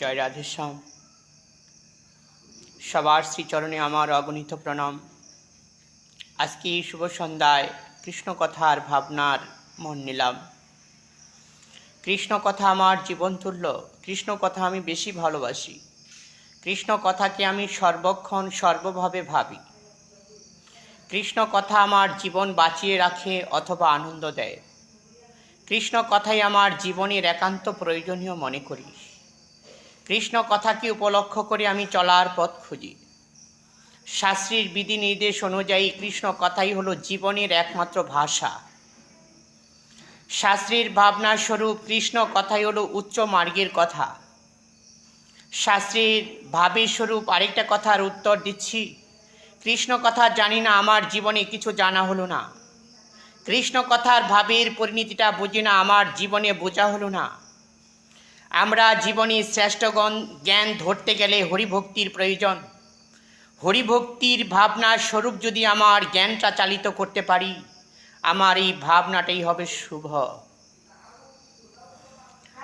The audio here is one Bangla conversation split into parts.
জয় রাধেশ্যাম সবার শ্রীচরণে আমার অগণিত প্রণাম। আজকে এই শুভ সন্ধ্যায় কৃষ্ণ কথার ভাবনার মন নিলাম। কৃষ্ণ কথা আমার জীবন তুল্য কৃষ্ণ কথা আমি বেশি ভালোবাসি। কৃষ্ণ কথাকে আমি সর্বক্ষণ সর্বভাবে ভাবি। কৃষ্ণ কথা আমার জীবন বাঁচিয়ে রাখে অথবা আনন্দ দেয়। কৃষ্ণ কথাই আমার জীবনের একান্ত প্রয়োজনীয় মনে করি। কৃষ্ণ কথাকে উপলক্ষ করে আমি চলার পথ খুঁজি। শাস্ত্রীর বিধি নির্দেশ অনুযায়ী কৃষ্ণ কথাই হলো জীবনের একমাত্র ভাষা। শাস্ত্রীর ভাবনা স্বরূপ কৃষ্ণ কথাই হলো উচ্চ মার্গের কথা। শাস্ত্রীর ভাবের স্বরূপ আরেকটা কথার উত্তর দিচ্ছি। কৃষ্ণ কথা জানি না, আমার জীবনে কিছু জানা হলো না। কৃষ্ণ কথার ভাবের পরিণতিটা বুঝি না, আমার জীবনে বোঝা হলো না। আমরা জীবনে শ্রেষ্ঠগণ জ্ঞান ধরতে গেলে হরিভক্তির প্রয়োজন। হরিভক্তির ভাবনার স্বরূপ যদি আমার জ্ঞানটা চালিত করতে পারি, আমার এই ভাবনাটাই হবে শুভ।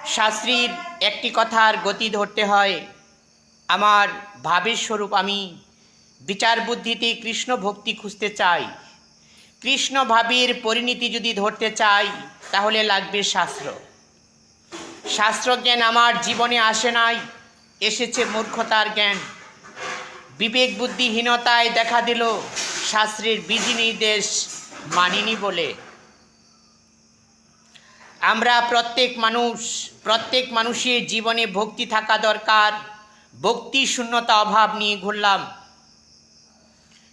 শাস্ত্রীর একটি কথার গতি ধরতে হয়। আমার ভাবের স্বরূপ আমি বিচার বুদ্ধিতে কৃষ্ণ ভক্তি খুঁজতে চাই। কৃষ্ণ ভাবের পরিণতি যদি ধরতে চাই, তাহলে লাগবে শাস্ত্র। শাস্ত্রজ্ঞান আমার জীবনে আসে নাই, এসেছে মূর্খতার জ্ঞান। বিবেক বুদ্ধিহীনতায় দেখা দিল, শাস্ত্রের বিধি নির্দেশ মানিনি বলে। আমরা প্রত্যেক মানুষ, প্রত্যেক মানুষের জীবনে ভক্তি থাকা দরকার, ভক্তি, শূন্যতা, অভাব নিয়ে ঘুরলাম।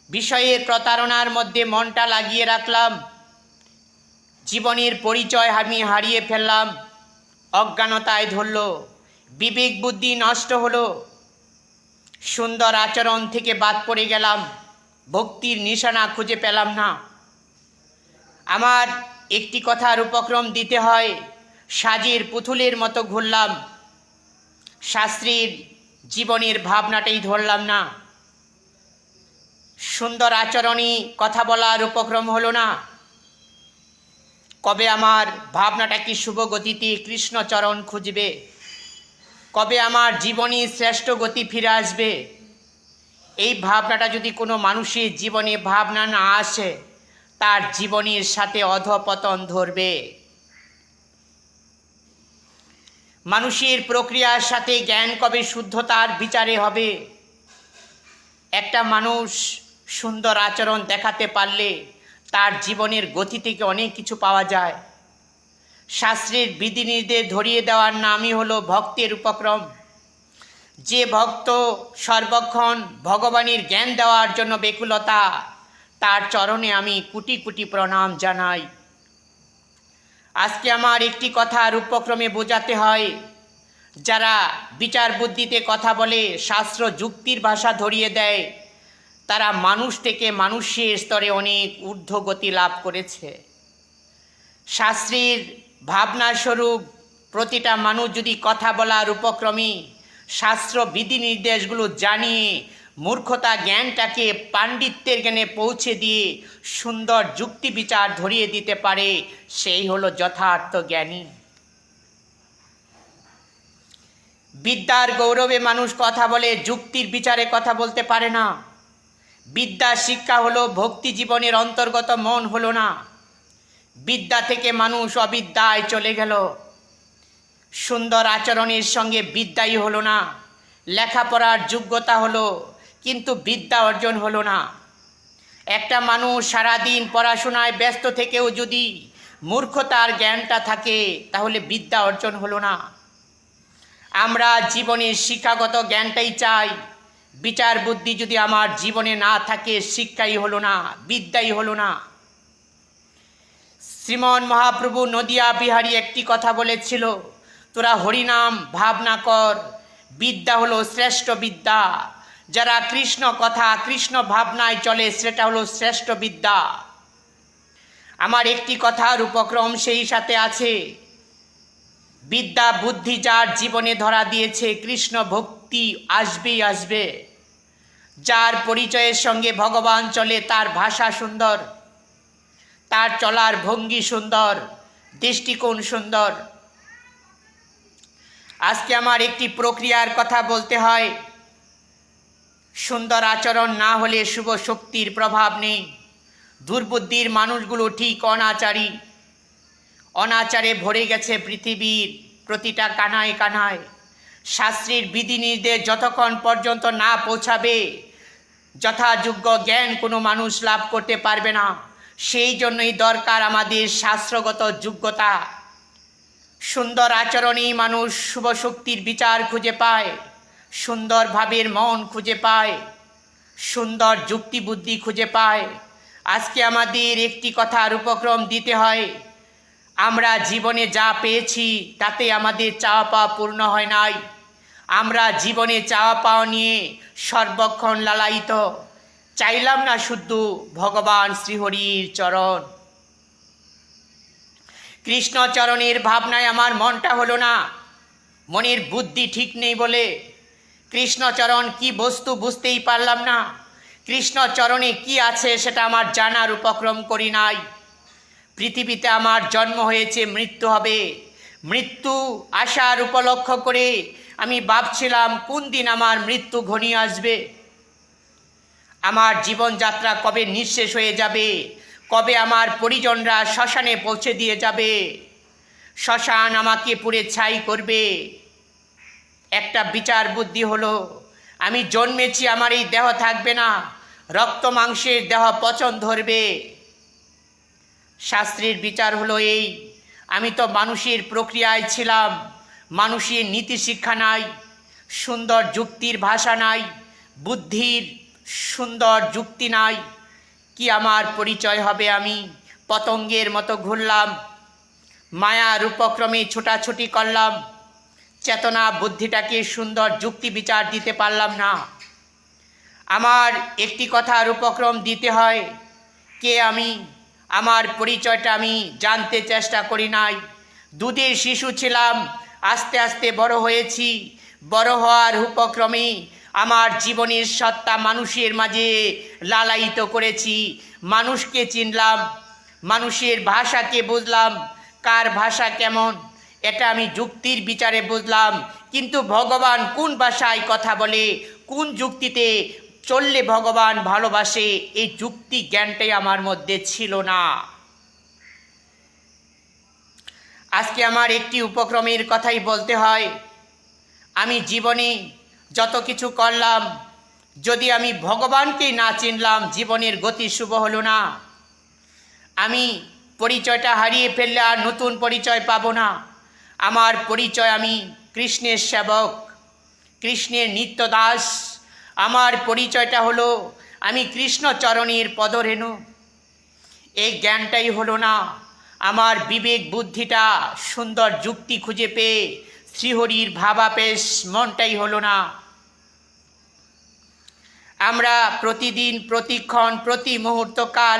বিষয়ের প্রতারণার মধ্যে মনটা লাগিয়ে রাখলাম। জীবনের পরিচয় আমি হারিয়ে ফেললাম। অজ্ঞানতায় ধরল। বিবেক বুদ্ধি নষ্ট হলো। সুন্দর আচরণ থেকে বাদ পড়ে গেলাম। ভক্তির নিশানা খুঁজে পেলাম না। আমার একটি কথার উপক্রম দিতে হয়। সাজির পুতুলের মতো ঘুরলাম। শাস্ত্রীর জীবনের ভাবনাটাই ধরলাম না। সুন্দর আচরণই কথা বলার উপক্রম হলো না। কবে আমার ভাবনাটা কি শুভ গতিতে কৃষ্ণচরণ খুঁজবে? কবে আমার জীবনে শ্রেষ্ঠ গতি ফিরে আসবে? এই ভাবনাটা যদি কোনো মানুষের জীবনে ভাবনা না আসে, তার জীবনের সাথে অধপতন ধরবে। মানুষের প্রক্রিয়ার সাথে জ্ঞান কবে শুদ্ধতার বিচারে হবে? একটা মানুষ সুন্দর আচরণ দেখাতে পারলে তার জীবনের গতি থেকে অনেক কিছু পাওয়া যায়। শাস্ত্রের বিধিনির্দেশ ধরিয়ে দেওয়ার নামই হলো ভক্তের উপক্রম। যে ভক্ত সর্বক্ষণ ভগবানের জ্ঞান দেওয়ার জন্য বেকুলতা তার চরণে আমি কুটি কুটি প্রণাম জানাই। আজকে আমার একটি কথার উপক্রমে বোঝাতে হয়, যারা বিচার বুদ্ধিতে কথা বলে, শাস্ত্র যুক্তির ভাষা ধরিয়ে দেয় তারা মানুষ থেকে মানুষের স্তরে অনেক ঊর্ধ্বগতি লাভ করেছে। শাস্ত্রীর ভাবনা স্বরূপ প্রতিটা মানুষ যদি কথা বলার উপক্রমে শাস্ত্র বিধি নির্দেশগুলো জানিয়ে মূর্খতা জ্ঞানটাকে পাণ্ডিত্যের জ্ঞানে পৌঁছে দিয়ে সুন্দর যুক্তি বিচার ধরিয়ে দিতে পারে, সেই হলো যথার্থ জ্ঞানী। বিদ্যার গৌরবে মানুষ কথা বলে, যুক্তির বিচারে কথা বলতে পারে না। বিদ্যা শিক্ষা হলো ভক্তি জীবনের অন্তর্গত মন হলো না। বিদ্যা থেকে মানুষ অবিদ্যায় চলে গেল। সুন্দর আচরণের সঙ্গে বিদ্যাই হলো না। লেখাপড়ার যোগ্যতা হলো, কিন্তু বিদ্যা অর্জন হলো না। একটা মানুষ সারাদিন পড়াশোনায় ব্যস্ত থেকেও যদি মূর্খতার জ্ঞানটা থাকে, তাহলে বিদ্যা অর্জন হলো না। আমরা জীবনের শিক্ষাগত জ্ঞানটাই চাই। বিচার বুদ্ধি যদি আমার জীবনে না থাকে, শিক্ষাই হলো না, বিদ্যাই হলো না। শ্রীমন মহাপ্রভু নদিয়া বিহারী একটি কথা বলেছিল, তোরা হরিনাম ভাবনা কর, বিদ্যা হলো শ্রেষ্ঠ বিদ্যা। যারা কৃষ্ণ কথা, কৃষ্ণ ভাবনায় চলে, সেটা হলো শ্রেষ্ঠ বিদ্যা। আমার একটি কথার উপক্রম সেই সাথে আছে। বিদ্যা বুদ্ধি যার জীবনে ধরা দিয়েছে, কৃষ্ণ ভক্তি আসবেই আসবে। যার পরিচয়ের সঙ্গে ভগবান চলে, তার ভাষা সুন্দর। তার চলার ভঙ্গি সুন্দর, দৃষ্টিকোণ সুন্দর। আজকে আমার একটি প্রক্রিয়ার কথা বলতে হয়। সুন্দর আচরণ না হলে শুভ শক্তির প্রভাব নেই। দুর্বুদ্ধির মানুষগুলো ঠিক অনাচারী। অনাচারে ভরে গেছে পৃথিবীর প্রতিটা কানায় কানায়। শাস্ত্রীর বিধিনির্দেশ যতক্ষণ পর্যন্ত না পৌঁছাবে, যথাযোগ্য জ্ঞান কোনো মানুষ লাভ করতে পারবে না। সেই জন্যই দরকার আমাদের শাস্ত্রগত যোগ্যতা। সুন্দর আচরণেই মানুষ শুভ শক্তির বিচার খুঁজে পায়, সুন্দর ভাবের মন খুঁজে পায়, সুন্দর যুক্তি বুদ্ধি খুঁজে পায়। আজকে আমাদের একটি কথার উপক্রম দিতে হয়, আমরা জীবনে যা পেয়েছি তাতে আমাদের চাওয়া পাওয়া পূর্ণ হয় নাই। আমরা জীবনে চাওয়া পাওয়া নিয়ে সর্বক্ষণ লালায়িত। চাইলাম না শুদ্ধ ভগবান শ্রীহরির চরণ। কৃষ্ণচরণের ভাবনায় আমার মনটা হলো না। মনের বুদ্ধি ঠিক নেই বলে কৃষ্ণচরণ কি বস্তু বুঝতেই পারলাম না। কৃষ্ণচরণে কি আছে সেটা আমার জানার উপক্রম করি নাই। পৃথিবীতে আমার জন্ম হয়েছে, মৃত্যু হবে। মৃত্যু আসার উপলক্ষ করে আমি ভাবছিলাম কোন দিন আমার মৃত্যু ঘনিয়ে আসবে। আমার জীবনযাত্রা কবে নিঃশেষ হয়ে যাবে? কবে আমার পরিজনরা শ্মশানে পৌঁছে দিয়ে যাবে? শ্মশান আমাকে পুড়ে ছাই করবে। একটা বিচার বুদ্ধি হলো, আমি জন্মেছি আমার এই দেহ থাকবে না, রক্ত মাংসের দেহ পচন ধরবে। শাস্ত্রীর বিচার হলো এই, আমি তো মানুষের প্রক্রিয়ায় ছিলাম। মানুষের নীতি শিক্ষা নাই, সুন্দর যুক্তির ভাষা নাই, বুদ্ধির সুন্দর যুক্তি নাই। কি আমার পরিচয় হবে আমি? পতঙ্গের মতো ঘুরলাম মায়ার উপক্রমে ছোটাছুটি করলাম, চেতনা বুদ্ধিটাকে সুন্দর যুক্তি বিচার দিতে পারলাম না। আমার একটি কথার উপক্রম দিতে হয়, কে আমি? আমার পরিচয়টা আমি জানতে চেষ্টা করি নাই। দুধের শিশু ছিলাম আস্তে আস্তে বড় হয়েছি। বড় হওয়ার উপক্রমে আমার জীবনের সত্তা মানুষের মাঝে লালায়িত করেছি। মানুষকে চিনলাম, মানুষের ভাষাকে বুঝলাম, কার ভাষা কেমন, এটা আমি যুক্তির বিচারে বুঝলাম। কিন্তু ভগবান কোন ভাষায় কথা বলে, কোন যুক্তিতে চললে ভগবান ভালোবাসে, এই যুক্তি জ্ঞানটাই আমার মধ্যে ছিল না। আজকে আমার একটি উপক্রমের কথাই বলতে হয়। আমি জীবনে যত কিছু করলাম, যদি আমি ভগবানকেই না চিনলাম, জীবনের গতি শুভ হলো না। আমি পরিচয়টা হারিয়ে ফেললে আর নতুন পরিচয় পাবো না। আমার পরিচয় আমি কৃষ্ণের সেবক, কৃষ্ণের নিত্য দাস আমার পরিচয়টা হলো, আমি কৃষ্ণচরণের পদরেণু। এই জ্ঞানটাই হলো না। আমার বিবেক বুদ্ধিটা সুন্দর যুক্তি খুঁজে পেয়ে শ্রীহরির ভাবাপেশ মনটাই হলো না। আমরা প্রতিদিন, প্রতিক্ষণ, প্রতি মুহূর্তকাল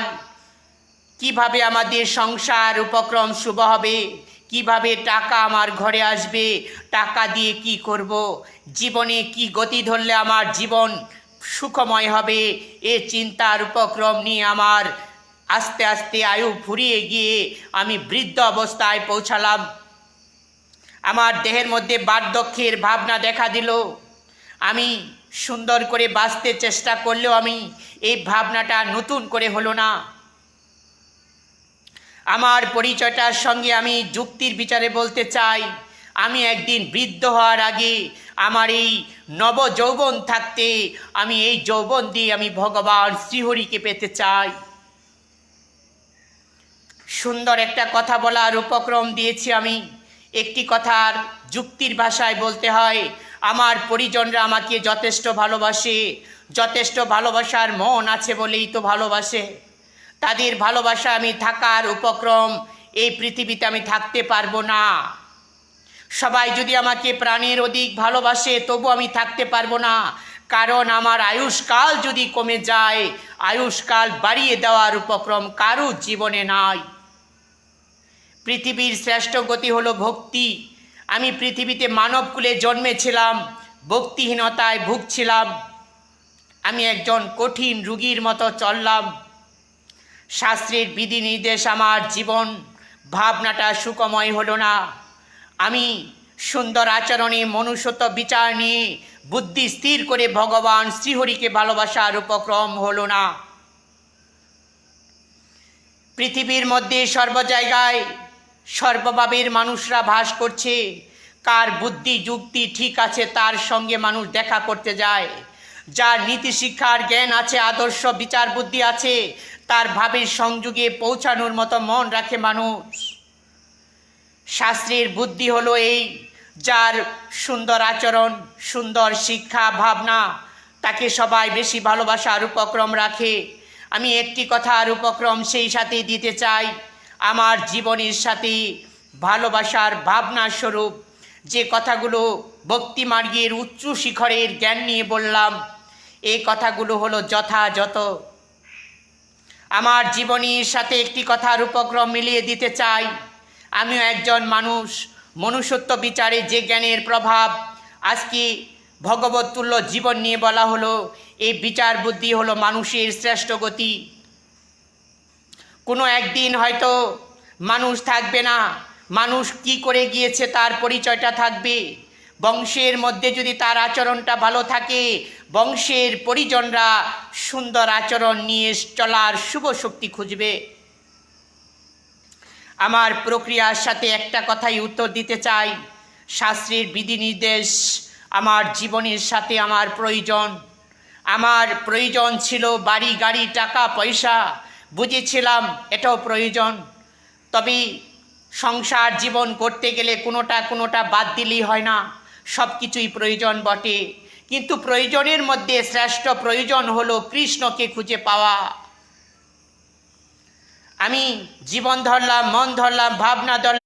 কীভাবে আমাদের সংসার উপক্রম শুভ হবে, কীভাবে টাকা আমার ঘরে আসবে, টাকা দিয়ে কি করব, জীবনে কি গতি ধরলে আমার জীবন সুখময় হবে, এ চিন্তার উপক্রম নিয়ে আমার আস্তে আস্তে আয়ু ফুরিয়ে গিয়ে আমি বৃদ্ধ অবস্থায় পৌঁছালাম। আমার দেহের মধ্যে বার্ধক্যের ভাবনা দেখা দিল। আমি সুন্দর করে বাঁচতে চেষ্টা করলেও আমি এই ভাবনাটা নতুন করে হলো না। আমার পরিচয়টার সঙ্গে আমি যুক্তির বিচারে বলতে চাই, আমি একদিন বৃদ্ধ হওয়ার আগে আমার এই নব যৌবন থাকতে আমি এই যৌবন দিয়ে আমি ভগবান শ্রীহরিকে পেতে চাই। সুন্দর একটা কথা বলার উপক্রম দিয়েছি আমি। একটি কথার যুক্তির ভাষায় বলতে হয়, আমার পরিজনরা আমাকে যথেষ্ট ভালোবাসে, যথেষ্ট ভালোবাসার মন আছে বলেই তো ভালোবাসে। তাদের ভালোবাসা আমি থাকার উপক্রম এই পৃথিবীতে আমি থাকতে পারব না। সবাই যদি আমাকে প্রাণের অধিক ভালোবাসে, তবু আমি থাকতে পারব না। কারণ আমার আয়ুষ্কাল যদি কমে যায়, আয়ুষ্কাল বাড়িয়ে দেওয়ার উপক্রম কারও জীবনে নাই। পৃথিবীর শ্রেষ্ঠ গতি হলো ভক্তি। আমি পৃথিবীতে মানবকুলে জন্মেছিলাম, ভক্তিহীনতায় ভুগছিলাম। আমি একজন কঠিন রুগীর মতো চললাম। শাস্ত্রের বিধিনির্দেশ আমার জীবন, ভাবনাটা সুখময় হলো না। আমি সুন্দর আচরণে মনুষ্যত্ব বিচার নিয়ে বুদ্ধি স্থির করে ভগবান শ্রীহরিকে ভালোবাসার উপক্রম হলো না। পৃথিবীর মধ্যে সর্ব জায়গায় সর্বভাবের মানুষরা ভাস করছে। কার বুদ্ধি, যুক্তি ঠিক আছে, তার সঙ্গে মানুষ দেখা করতে যায়। যার নীতি শিক্ষার জ্ঞান আছে, আদর্শ, বিচার, বুদ্ধি আছে, তার ভাবের সংযোগে পৌঁছানোর মতো মন রাখে মানুষ। শাস্ত্রের বুদ্ধি হলো এই, যার সুন্দর আচরণ, সুন্দর শিক্ষা, ভাবনা, তাকে সবাই বেশি ভালোবাসার উপক্রম রাখে। আমি একটি কথার উপক্রম সেই সাথে দিতে চাই। আমার জীবনের সাথে ভালোবাসার ভাবনা স্বরূপ যে কথাগুলো ভক্তিমার্গের উচ্চ শিখরের জ্ঞান নিয়ে বললাম এই কথাগুলো হলো যথাযথ। আমার জীবনের সাথে একটি কথার উপক্রম মিলিয়ে দিতে চাই। আমিও একজন মানুষ, মনুষ্যত্ব বিচারে যে জ্ঞানের প্রভাব আজকে ভগবত তুল্য জীবন নিয়ে বলা হলো, এই বিচার বুদ্ধি হলো মানুষের শ্রেষ্ঠ গতি। কোনো একদিন হয়তো মানুষ থাকবে না। মানুষ কি করে গিয়েছে তার পরিচয়টা থাকবে। বংশের মধ্যে যদি তার আচরণটা ভালো থাকে, বংশের পরিজনরা সুন্দর আচরণ নিয়ে চলার শুভ শক্তি খুঁজবে। আমার প্রক্রিয়ার সাথে একটা কথাই উত্তর দিতে চাই। শাস্ত্রের বিধিনির্দেশ, আমার জীবনের সাথে আমার প্রয়োজন। আমার প্রয়োজন ছিল বাড়ি, গাড়ি, টাকা, পয়সা। বুঝেছিলাম এটাও প্রয়োজন। তবে সংসার জীবন করতে গেলে কোনোটা কোনোটা বাদ দিলেই হয় না সব কিছুই প্রয়োজন বটে। কিন্তু প্রয়োজনের মধ্যে শ্রেষ্ঠ প্রয়োজন হলো কৃষ্ণকে খুঁজে পাওয়া। আমি জীবন ধরলাম, মন ধরলাম, ভাবনা ধরলাম।